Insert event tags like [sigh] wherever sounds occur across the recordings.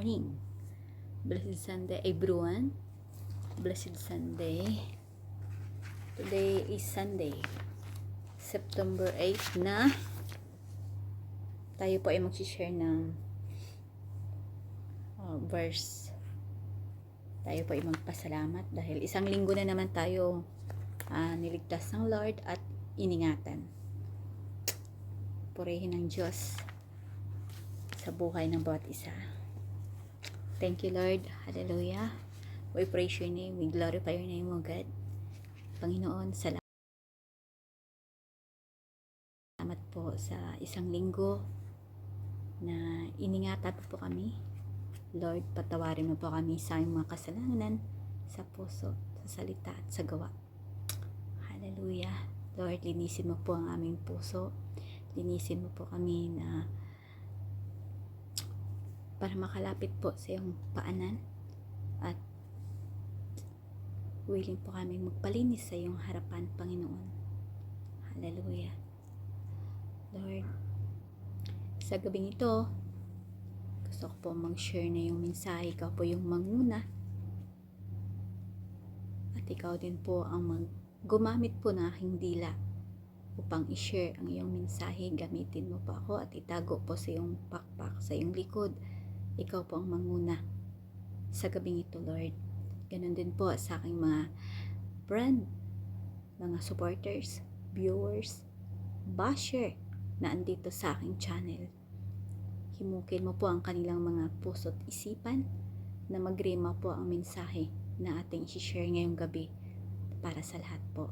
morning. Blessed Sunday, everyone. Blessed Sunday. Today is Sunday, September 8 na. Tayo po ay mag-share ng uh, verse. Tayo po ay magpasalamat dahil isang linggo na naman tayo ah, niligtas ng Lord at iningatan. Purihin ng Diyos sa buhay ng bawat isa. Thank you, Lord. Hallelujah. We praise your name. We glorify your name, O God. Panginoon, salamat po sa isang linggo na iningatan po, po kami. Lord, patawarin mo po kami sa aming mga kasalanan sa puso, sa salita at sa gawa. Hallelujah. Lord, linisin mo po ang aming puso. Linisin mo po kami na para makalapit po sa iyong paanan at willing po kami magpalinis sa iyong harapan, Panginoon. Hallelujah. Lord, sa gabing ito, gusto ko po mag-share na yung mensahe. Ikaw po yung manguna. At ikaw din po ang mag gumamit po ng aking dila upang i-share ang iyong mensahe. Gamitin mo po ako at itago po sa iyong pakpak, sa iyong likod. Ikaw po ang manguna sa gabing ito, Lord. Ganon din po sa aking mga friend, mga supporters, viewers, basher na andito sa aking channel. Himukin mo po ang kanilang mga puso't isipan na magrima po ang mensahe na ating i-share ngayong gabi para sa lahat po.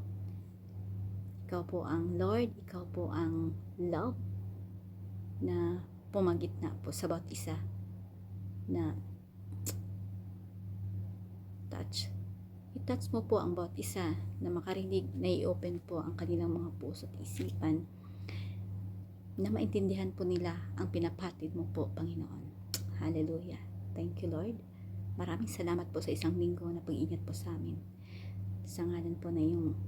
Ikaw po ang Lord, ikaw po ang love na pumagitna po sa bawat isa na touch. I-touch mo po ang bawat isa na makarinig na i-open po ang kanilang mga puso at isipan na maintindihan po nila ang pinapatid mo po, Panginoon. Hallelujah. Thank you, Lord. Maraming salamat po sa isang linggo na pag-ingat po sa amin. Sa ngalan po na yung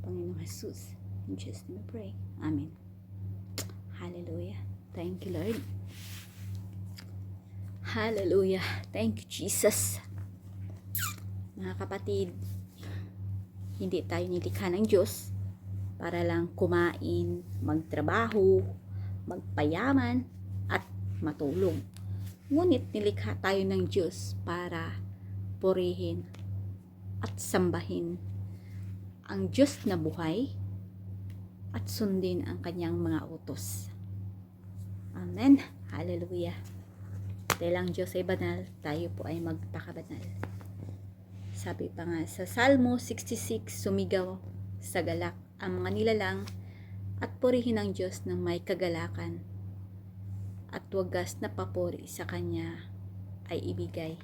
Panginoong Jesus. In Jesus' name we pray. Amen. Hallelujah. Thank you, Lord. Hallelujah. Thank you, Jesus. Mga kapatid, hindi tayo nilikha ng Diyos para lang kumain, magtrabaho, magpayaman, at matulog. Ngunit nilikha tayo ng Diyos para purihin at sambahin ang Diyos na buhay at sundin ang kanyang mga utos. Amen. Hallelujah. Dahil ang Diyos ay banal, tayo po ay magpakabanal. Sabi pa nga sa Salmo 66, sumigaw sa galak ang mga nilalang at purihin ang Diyos ng may kagalakan at wagas na papuri sa Kanya ay ibigay.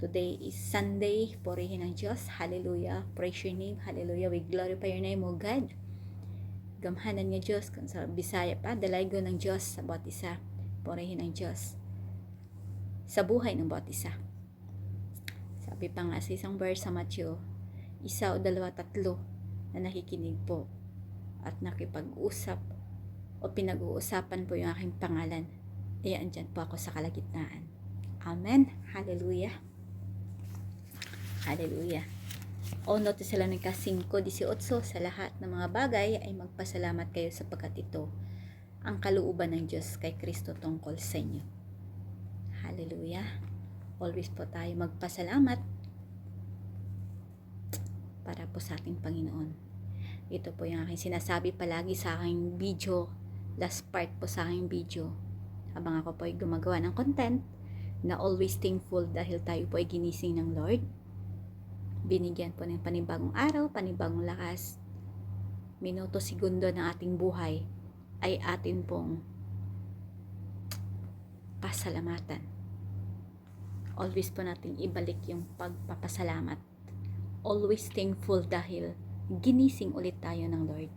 Today is Sunday, purihin ang Diyos. Hallelujah. Praise your name. Hallelujah. We glorify your name, O God. Gamhanan nga Diyos. Kung sa Bisaya pa, dalaygo ng Diyos sa bawat isa. Purihin ang Diyos. Sa buhay ng bawat isa. Sabi pa nga sa isang verse sa Matthew, isa o dalawa, tatlo na nakikinig po at nakipag-usap o pinag-uusapan po yung aking pangalan. Eh, andyan po ako sa kalagitnaan. Amen. Hallelujah. Hallelujah. O no Tesalonica 5.18 sa lahat ng mga bagay ay magpasalamat kayo sapagkat ito ang kalooban ng Diyos kay Kristo tungkol sa inyo. Hallelujah. Always po tayo magpasalamat para po sa ating Panginoon. Ito po yung aking sinasabi palagi sa aking video, last part po sa aking video. Habang ako po ay gumagawa ng content, na always thankful dahil tayo po ay ginising ng Lord. Binigyan po ng panibagong araw, panibagong lakas. Minuto, segundo ng ating buhay ay atin pong pasalamatan. Always po natin ibalik yung pagpapasalamat. Always thankful dahil ginising ulit tayo ng Lord.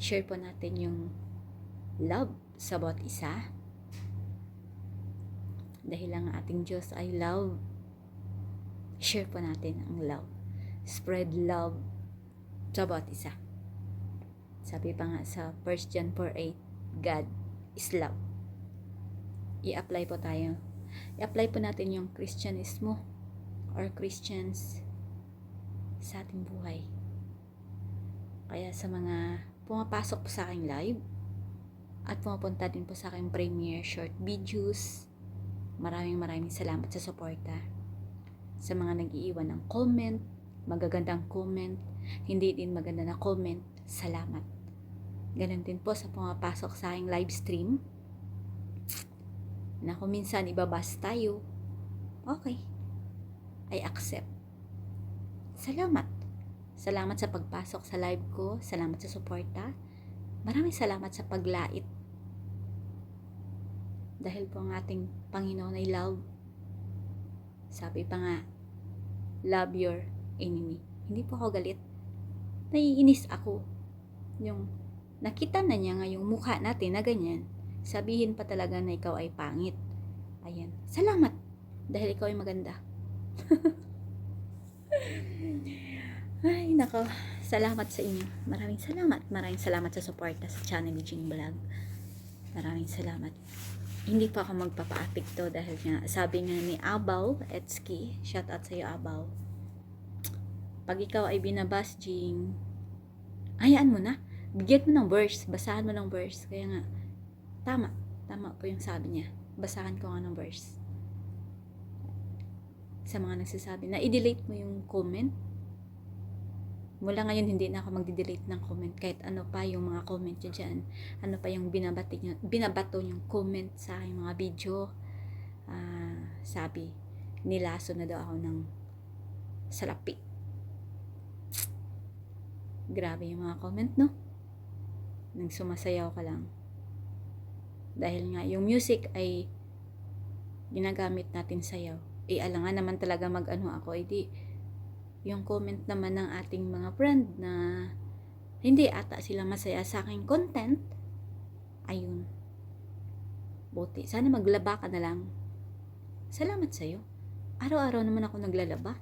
Share po natin yung love sa bawat isa. Dahil ang ating Diyos ay love. Share po natin ang love. Spread love sa bawat isa. Sabi pa nga sa 1 John 4.8, God is love. I-apply po tayo. I-apply po natin yung Christianismo or Christians sa ating buhay. Kaya sa mga pumapasok po sa aking live at pumapunta din po sa aking premiere short videos, maraming maraming salamat sa suporta. Sa mga nag-iiwan ng comment, magagandang comment, hindi din maganda na comment, salamat. Ganon din po sa pumapasok sa aking live stream na kung minsan ibabas tayo, okay, I accept. Salamat. Salamat sa pagpasok sa live ko. Salamat sa suporta. Maraming salamat sa paglait. Dahil po ang ating Panginoon ay love. Sabi pa nga, love your enemy. Hindi po ako galit. Naiinis ako. Yung nakita na niya nga yung mukha natin na ganyan. Sabihin pa talaga na ikaw ay pangit. Ayan. Salamat. Dahil ikaw ay maganda. [laughs] Ay, nako. Salamat sa inyo. Maraming salamat. Maraming salamat sa suporta sa channel ni Jing Vlog. Maraming salamat. Hindi pa ako magpapa-apekto dahil nga, sabi nga ni Abaw Etski, shout out sa iyo Abaw. Pag ikaw ay binabas, Jing, hayaan mo na. Bigyan mo ng verse. Basahan mo ng verse. Kaya nga, tama. Tama po yung sabi niya. Basahan ko nga ng verse. Sa mga nagsasabi na i-delete mo yung comment, mula ngayon hindi na ako magdi-delete ng comment. Kahit ano pa yung mga comment nyo dyan. Ano pa yung binabati nyo, binabato yung comment sa aking mga video. Ah, sabi nilaso na daw ako ng salapi. Grabe yung mga comment no? Nang sumasayaw ka lang dahil nga yung music ay ginagamit natin sayaw eh alangan naman talaga mag ano ako eh di yung comment naman ng ating mga friend na hindi ata sila masaya sa aking content, ayun. Buti. Sana maglaba ka na lang. Salamat sa'yo. Araw-araw naman ako naglalaba.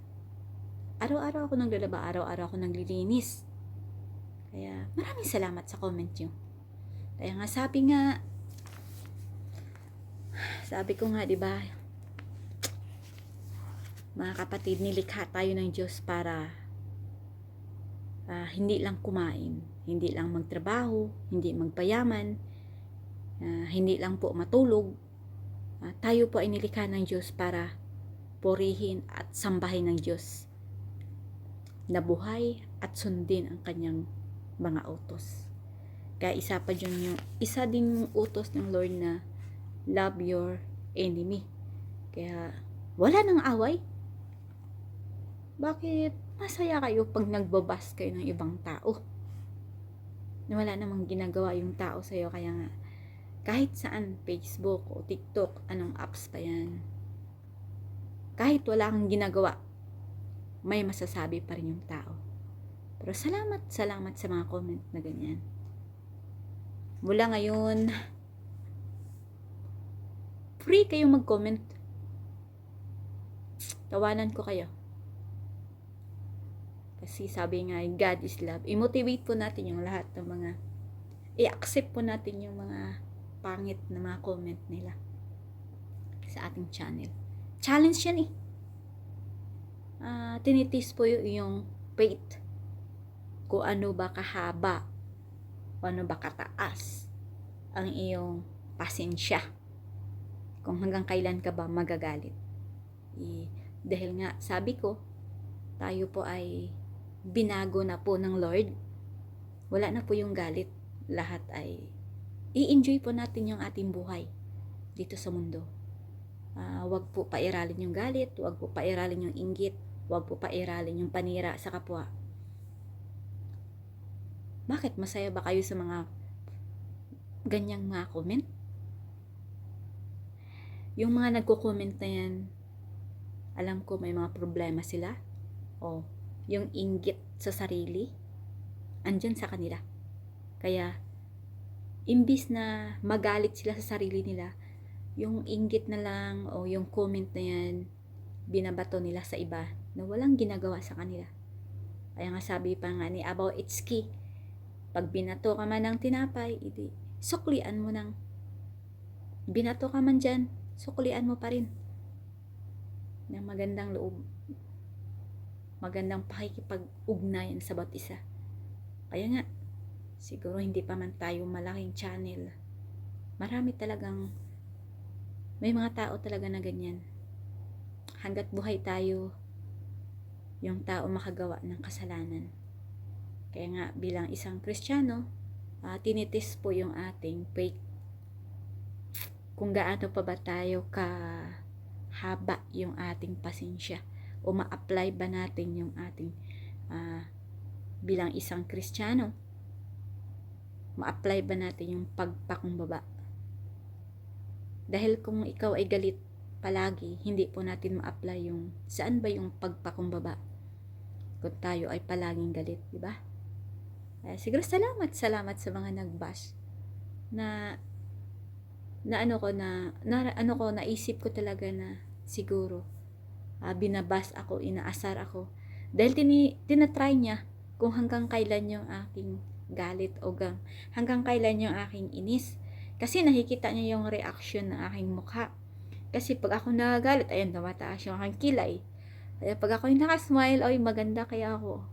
Araw-araw ako naglalaba. Araw-araw ako naglilinis. Kaya maraming salamat sa comment nyo. Kaya nga sabi nga, sabi ko nga, di ba, mga kapatid, nilikha tayo ng Diyos para ah, hindi lang kumain, hindi lang magtrabaho, hindi magpayaman, ah, hindi lang po matulog. Ah, tayo po ay nilikha ng Diyos para purihin at sambahin ng Diyos na buhay at sundin ang kanyang mga utos. Kaya isa pa dyan yung, isa din yung utos ng Lord na love your enemy. Kaya wala nang away, bakit masaya kayo pag nagbabas kayo ng ibang tao? Na wala namang ginagawa yung tao sa'yo, kaya nga, kahit saan, Facebook o TikTok, anong apps pa yan, kahit wala kang ginagawa, may masasabi pa rin yung tao. Pero salamat, salamat sa mga comment na ganyan. Mula ngayon, free kayong mag-comment. Tawanan ko kayo. Kasi sabi nga, God is love. I-motivate po natin yung lahat ng mga, i-accept po natin yung mga pangit na mga comment nila sa ating channel. Challenge yan eh. Ah, tinitis po yung, yung faith. Kung ano ba kahaba, o ano ba kataas ang iyong pasensya. Kung hanggang kailan ka ba magagalit. Eh, dahil nga, sabi ko, tayo po ay binago na po ng Lord. Wala na po yung galit. Lahat ay i-enjoy po natin yung ating buhay dito sa mundo. Ah, wag po pairalin yung galit, wag po pairalin yung inggit, wag po pairalin yung panira sa kapwa. Bakit masaya ba kayo sa mga ganyang mga comment? Yung mga nagko-comment na yan, alam ko may mga problema sila. O, yung inggit sa sarili, andyan sa kanila. Kaya, imbis na magalit sila sa sarili nila, yung inggit na lang o yung comment na yan, binabato nila sa iba na walang ginagawa sa kanila. Kaya nga sabi pa nga ni Abaw Itski, Pag binato ka man ng tinapay, idi, suklian mo ng binato ka man dyan, suklian mo pa rin ng magandang loob. Magandang pakikipag-ugnayan sa bawat isa. Kaya nga, siguro hindi pa man tayo malaking channel. Marami talagang, may mga tao talaga na ganyan. Hanggat buhay tayo, yung tao makagawa ng kasalanan. Kaya nga, bilang isang Kristiyano, uh, tinitis po yung ating faith. Kung gaano pa ba tayo ka haba yung ating pasensya o ma-apply ba natin yung ating uh, bilang isang Kristiyano ma-apply ba natin yung pagpakumbaba? Dahil kung ikaw ay galit palagi hindi po natin ma-apply yung saan ba yung pagpakumbaba kung tayo ay palaging galit di ba? Eh, siguro salamat salamat sa mga nagbash na na ano ko na, na ano ko naisip ko talaga na siguro uh, binabas ako, inaasar ako. Dahil tini, tinatry niya kung hanggang kailan yung aking galit o gang, hanggang kailan yung aking inis. Kasi nakikita niya yung reaction ng aking mukha. Kasi pag ako nagagalit, ayun, tumataas yung aking kilay. Kaya pag ako yung nakasmile, ay maganda kaya ako.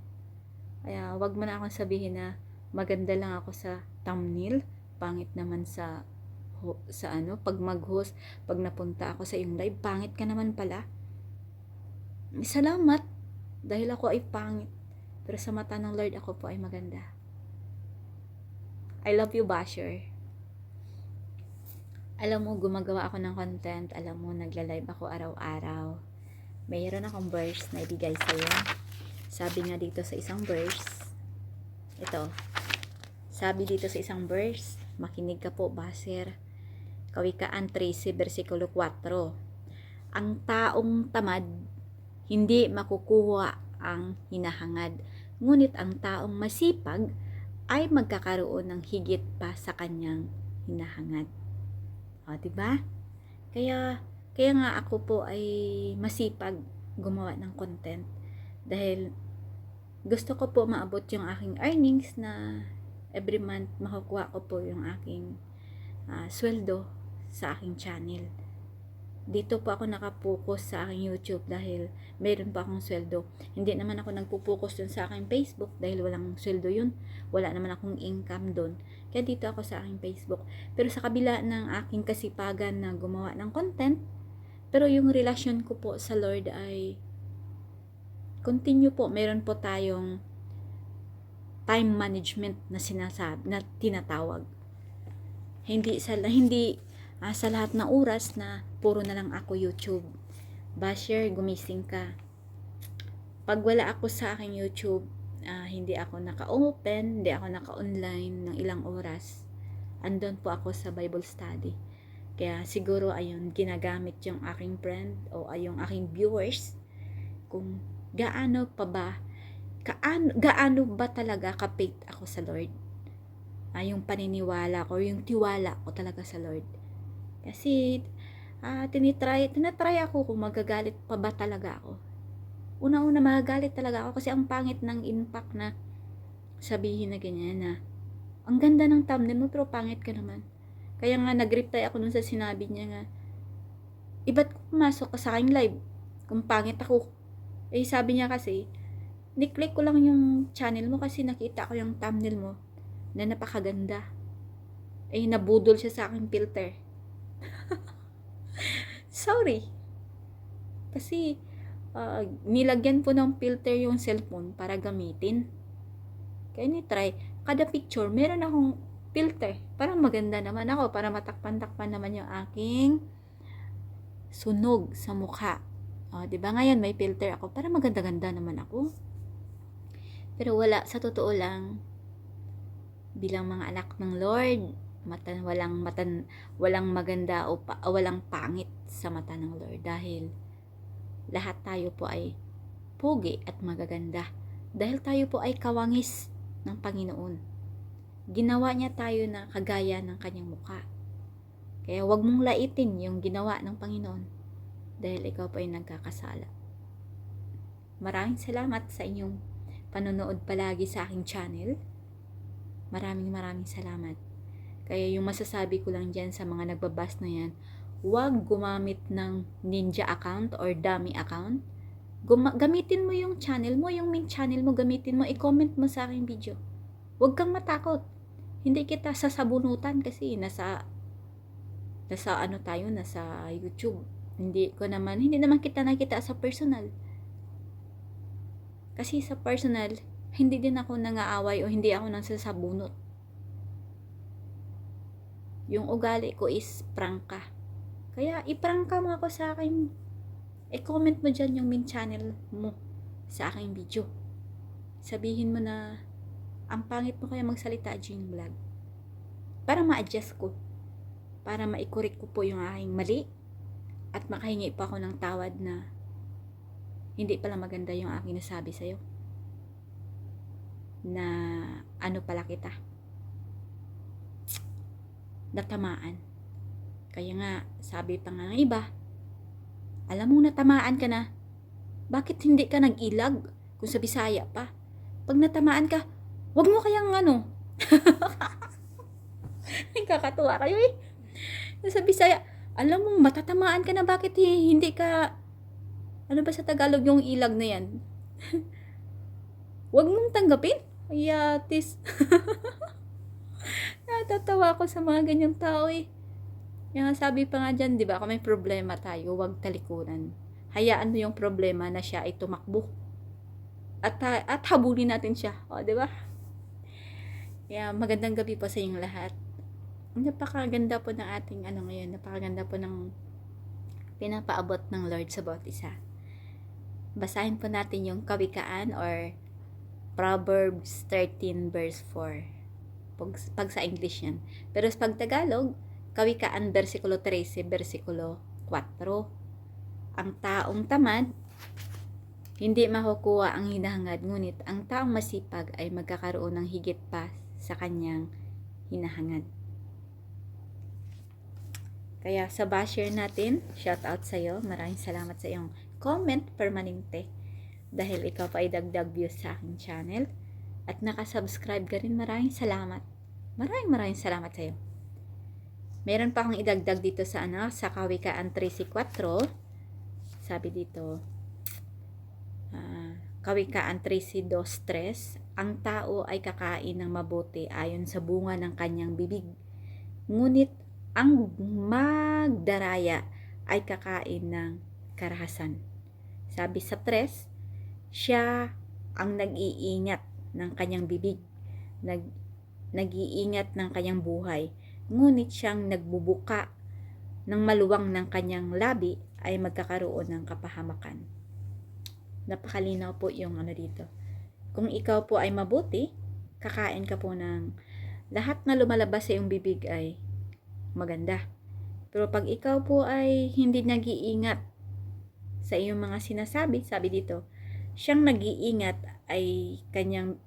Kaya wag mo na akong sabihin na maganda lang ako sa thumbnail, pangit naman sa sa ano, pag mag-host, pag napunta ako sa iyong live, pangit ka naman pala salamat dahil ako ay pangit. Pero sa mata ng Lord, ako po ay maganda. I love you, Basher. Alam mo, gumagawa ako ng content. Alam mo, nagla-live ako araw-araw. Mayroon akong verse na ibigay sa'yo. Sabi nga dito sa isang verse, ito, sabi dito sa isang verse, makinig ka po, Basher. Kawikaan 13, versikulo 4. Ang taong tamad hindi makukuha ang hinahangad. Ngunit ang taong masipag ay magkakaroon ng higit pa sa kanyang hinahangad. O, di ba? Kaya, kaya nga ako po ay masipag gumawa ng content dahil gusto ko po maabot yung aking earnings na every month makukuha ko po yung aking uh, sweldo sa aking channel dito po ako nakapokus sa aking YouTube dahil meron pa akong sweldo. Hindi naman ako nagpo-focus dun sa aking Facebook dahil walang sweldo yun. Wala naman akong income dun. Kaya dito ako sa aking Facebook. Pero sa kabila ng aking kasipagan na gumawa ng content, pero yung relasyon ko po sa Lord ay continue po. Meron po tayong time management na sinasab na tinatawag. Hindi sa hindi uh, sa lahat ng oras na puro na lang ako YouTube. Basher, gumising ka. Pag wala ako sa aking YouTube, uh, hindi ako naka-open, hindi ako naka-online ng ilang oras. Andon po ako sa Bible study. Kaya siguro ayun, ginagamit yung aking friend o ay yung aking viewers kung gaano pa ba, kaano, gaano ba talaga kapit ako sa Lord. Ay, yung paniniwala ko, yung tiwala ko talaga sa Lord. Kasi, uh, tinitry, tinatry ako kung magagalit pa ba talaga ako. Una-una magagalit talaga ako kasi ang pangit ng impact na sabihin na ganyan na ang ganda ng thumbnail mo pero pangit ka naman. Kaya nga nag-reply ako nun sa sinabi niya nga, iba't pumasok ka sa aking live kung pangit ako. Eh sabi niya kasi, ni-click ko lang yung channel mo kasi nakita ko yung thumbnail mo na napakaganda. Eh nabudol siya sa aking filter. [laughs] Sorry. Kasi, uh, nilagyan po ng filter yung cellphone para gamitin. Kaya ni-try. Kada picture, meron akong filter. Para maganda naman ako. Para matakpan-takpan naman yung aking sunog sa mukha. O, di ba ngayon may filter ako para maganda-ganda naman ako. Pero wala, sa totoo lang, bilang mga anak ng Lord, matan walang matan walang maganda o pa, walang pangit sa mata ng Lord dahil lahat tayo po ay pogi at magaganda dahil tayo po ay kawangis ng Panginoon. Ginawa niya tayo na kagaya ng kanyang mukha. Kaya wag mong laitin yung ginawa ng Panginoon dahil ikaw po ay nagkakasala. Maraming salamat sa inyong panonood palagi sa aking channel. Maraming maraming salamat. Kaya yung masasabi ko lang dyan sa mga nagbabas na yan, huwag gumamit ng ninja account or dummy account. Guma- gamitin mo yung channel mo, yung main channel mo, gamitin mo, i-comment mo sa aking video. Huwag kang matakot. Hindi kita sasabunutan kasi nasa nasa ano tayo, nasa YouTube. Hindi ko naman, hindi naman kita nakita sa personal. Kasi sa personal, hindi din ako nangaaway o hindi ako nang sasabunot. Yung ugali ko is prangka. Kaya iprangka mo ako sa akin. I-comment mo dyan yung main channel mo sa aking video. Sabihin mo na ang pangit mo kaya magsalita during vlog. Para ma-adjust ko. Para maikurik ko po yung aking mali. At makahingi pa ako ng tawad na hindi pala maganda yung aking nasabi sa'yo. Na ano pala kita. Natamaan. Kaya nga, sabi pa nga ng iba, alam mo natamaan ka na. Bakit hindi ka nag-ilag kung sa Bisaya pa? Pag natamaan ka, wag mo kayang ano. [laughs] Nakakatuwa kayo eh. Sa Bisaya, alam mo matatamaan ka na bakit hindi ka ano ba sa Tagalog yung ilag na yan? [laughs] wag mong tanggapin. Ayatis. [laughs] [laughs] Natatawa ako sa mga ganyang tao eh. Yung sabi pa nga dyan, di ba, kung may problema tayo, huwag talikuran. Hayaan mo yung problema na siya ay tumakbo. At, at habulin natin siya. O, di ba? Kaya magandang gabi po sa inyong lahat. Napakaganda po ng ating ano ngayon. Napakaganda po ng pinapaabot ng Lord sa bawat isa. Basahin po natin yung kawikaan or Proverbs 13 verse 4. Pag, pag sa English yan. Pero sa pag Tagalog, Kawikaan versikulo 13, versikulo 4. Ang taong tamad, hindi makukuha ang hinahangad, ngunit ang taong masipag ay magkakaroon ng higit pa sa kanyang hinahangad. Kaya sa basher natin, shout out sa iyo. Maraming salamat sa iyong comment permanente dahil ikaw pa ay dagdag views sa aking channel at nakasubscribe ka rin. Maraming salamat. Maraming maraming salamat sa iyo. Meron pa akong idagdag dito sa ano, sa Kawikaan 3.4. Sabi dito, uh, Kawikaan 3.2.3, ang tao ay kakain ng mabuti ayon sa bunga ng kanyang bibig. Ngunit ang magdaraya ay kakain ng karahasan. Sabi sa 3, siya ang nag-iingat ng kanyang bibig, nag, nag-iingat ng kanyang buhay ngunit siyang nagbubuka ng maluwang ng kanyang labi ay magkakaroon ng kapahamakan. Napakalinaw po yung ano dito. Kung ikaw po ay mabuti, kakain ka po ng lahat na lumalabas sa iyong bibig ay maganda. Pero pag ikaw po ay hindi nag-iingat sa iyong mga sinasabi, sabi dito, siyang nag-iingat ay kanyang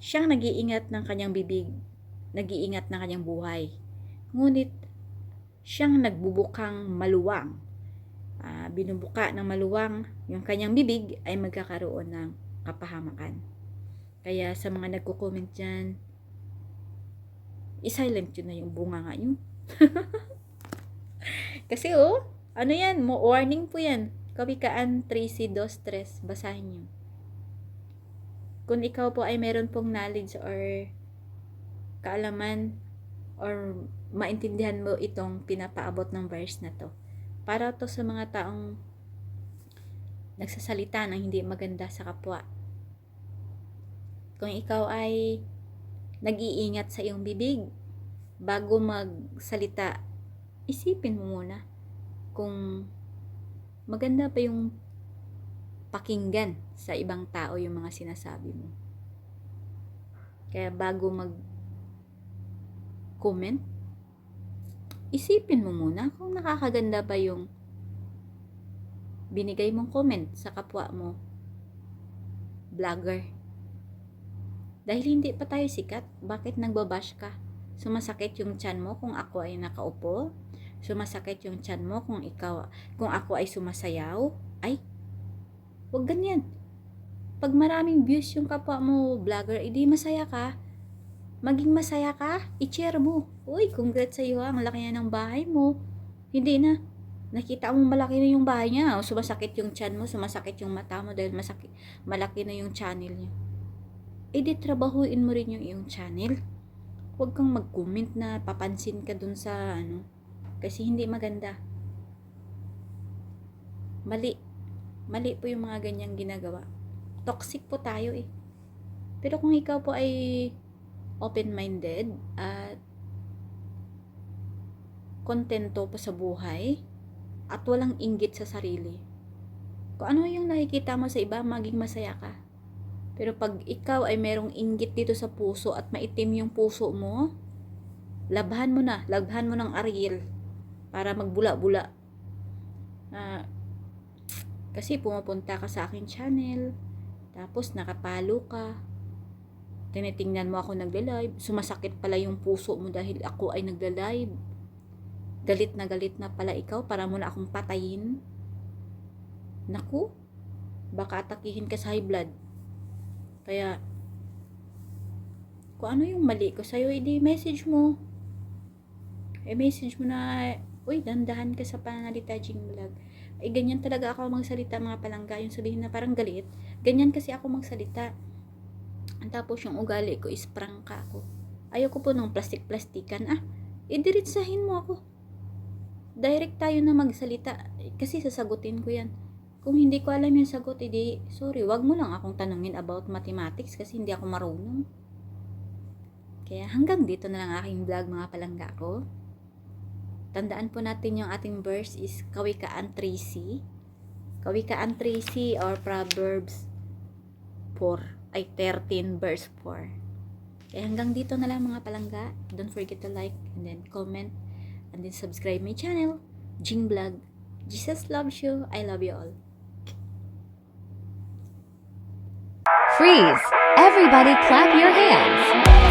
siyang nag-iingat ng kanyang bibig nag-iingat ng kanyang buhay. Ngunit, siyang nagbubukang maluwang. Uh, binubuka ng maluwang yung kanyang bibig ay magkakaroon ng kapahamakan. Kaya sa mga nagko-comment dyan, i-silent yun na yung bunga nga yun. [laughs] Kasi oh, ano yan, mo warning po yan. Kawikaan 3C2 basahin nyo. Kung ikaw po ay meron pong knowledge or kaalaman or maintindihan mo itong pinapaabot ng verse na to. Para to sa mga taong nagsasalita ng hindi maganda sa kapwa. Kung ikaw ay nag-iingat sa iyong bibig bago magsalita, isipin mo muna kung maganda pa yung pakinggan sa ibang tao yung mga sinasabi mo. Kaya bago mag comment, isipin mo muna kung nakakaganda ba yung binigay mong comment sa kapwa mo vlogger. Dahil hindi pa tayo sikat, bakit nagbabash ka? Sumasakit yung chan mo kung ako ay nakaupo? Sumasakit yung chan mo kung ikaw kung ako ay sumasayaw? Ay, wag ganyan. Pag maraming views yung kapwa mo vlogger, edi masaya ka maging masaya ka, i-share mo. Uy, congrats sa'yo ha, ang laki na ng bahay mo. Hindi na. Nakita mo malaki na yung bahay niya. O, sumasakit yung chan mo, sumasakit yung mata mo dahil masakit, malaki na yung channel niya. E di trabahuin mo rin yung iyong channel. Huwag kang mag-comment na papansin ka dun sa ano. Kasi hindi maganda. Mali. Mali po yung mga ganyang ginagawa. Toxic po tayo eh. Pero kung ikaw po ay open-minded at kontento po sa buhay at walang inggit sa sarili, kung ano yung nakikita mo sa iba, maging masaya ka. Pero pag ikaw ay merong inggit dito sa puso at maitim yung puso mo, labhan mo na, labhan mo ng aril para magbula-bula. Ah, kasi pumupunta ka sa akin channel, tapos nakapalo ka, tinitingnan mo ako nagla-live, sumasakit pala yung puso mo dahil ako ay nagla-live. Galit na galit na pala ikaw para mo na akong patayin. Naku, baka atakihin ka sa high blood. Kaya, kung ano yung mali ko sa'yo, edi message mo. Eh, message mo na, uy, dandahan ka sa pananalita, Jing Vlog. Ay, ganyan talaga ako magsalita mga palangga. Yung sabihin na parang galit. Ganyan kasi ako magsalita. Tapos yung ugali ko is prangka ako. Ayoko po ng plastik-plastikan. Ah, idiritsahin mo ako. Direct tayo na magsalita. Kasi sasagutin ko yan. Kung hindi ko alam yung sagot, edi, sorry, wag mo lang akong tanungin about mathematics kasi hindi ako marunong. Kaya hanggang dito na lang aking vlog mga palangga ko. Tandaan po natin yung ating verse is Kawikaan 3C. Kawikaan 3C or Proverbs 4 ay 13 verse 4. Kaya hanggang dito na lang mga palangga. Don't forget to like and then comment and then subscribe my channel, Jing Vlog. Jesus loves you. I love you all. Freeze! Everybody clap your hands.